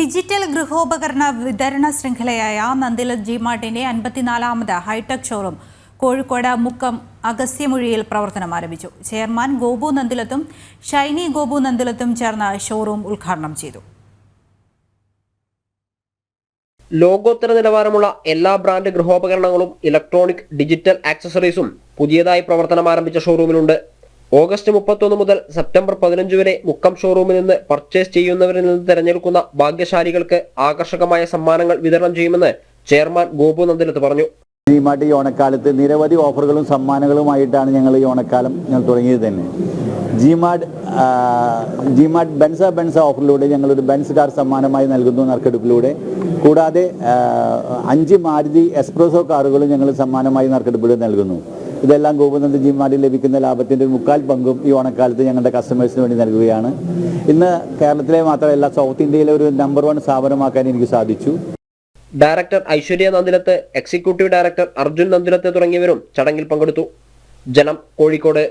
Digital ഗൃഹോപകരണ വിതരണ ശൃംഖലയായ നന്ദില ജി മാർട്ടിന്റെ അൻപത്തിനാലാമത് hi tech showroom Kozhikode Mukkam അഗസ്ത്യമൊഴിയിൽ പ്രവർത്തനം ആരംഭിച്ചു. ചെയർമാൻ ഗോപു നന്ദിലത്തും ഷൈനി ഗോപു നന്ദിലത്തും ചേർന്ന് ഷോറൂം ഉദ്ഘാടനം ചെയ്തു. ലോകോത്തര നിലവാരമുള്ള എല്ലാ ബ്രാൻഡ് ഗൃഹോപകരണങ്ങളും ഇലക്ട്രോണിക് ഡിജിറ്റൽ ആക്സസറീസും പുതിയതായി പ്രവർത്തനം ആരംഭിച്ച ഷോറൂമിലുണ്ട്. ഓഗസ്റ്റ് മുപ്പത്തൊന്ന് മുതൽ സെപ്റ്റംബർ പതിനഞ്ച് വരെ മുക്കം ഷോറൂമിൽ നിന്ന് പർച്ചേസ് ചെയ്യുന്നവരിൽ നിന്ന് തിരഞ്ഞെടുക്കുന്ന ഭാഗ്യശാലികൾക്ക് ആകർഷകമായ സമ്മാനങ്ങൾ വിതരണം ചെയ്യുമെന്ന് ചെയർമാൻ ഗോപു നന്ദിലത്ത് പറഞ്ഞു. ഡിമാർട്ട് ഈ ഓണക്കാലത്ത് നിരവധി ഓഫറുകളും സമ്മാനങ്ങളുമായിട്ടാണ് ഞങ്ങൾ ഈ ഓണക്കാലം ഞങ്ങൾ തുടങ്ങിയത് തന്നെ. ജിമാഡ് ജിമാഡ് ബെൻസ ബെൻസ ഓഫറിലൂടെ ഞങ്ങളൊരു ബെൻസ് കാർ സമ്മാനമായി നൽകുന്നു നറുക്കെടുപ്പിലൂടെ. കൂടാതെ അഞ്ച് മാരുതി എക്സ്പ്രസോ കാറുകളും ഞങ്ങൾ സമ്മാനമായി നറുക്കെടുപ്പിലൂടെ നൽകുന്നു. ഇതെല്ലാം ഗോപനന്ദജി ജിമാർട്ടിൽ ലഭിക്കുന്ന ലാഭത്തിന്റെ ഒരു മുക്കാൽ പങ്കും ഈ ഓണക്കാലത്ത് ഞങ്ങളുടെ കസ്റ്റമേഴ്സിന് വേണ്ടി നൽകുകയാണ്. ഇന്ന് കേരളത്തിലെ മാത്രമല്ല സൗത്ത് ഇന്ത്യയിലെ ഒരു നമ്പർ വൺ സ്ഥാപനമാക്കാൻ എനിക്ക് സാധിച്ചു. Director Aishwarya Nandilath executive director Arjun Nandilath തുടങ്ങിയവരും ചടങ്ങിൽ പങ്കെടുത്തു. ജനം കോഴിക്കോട്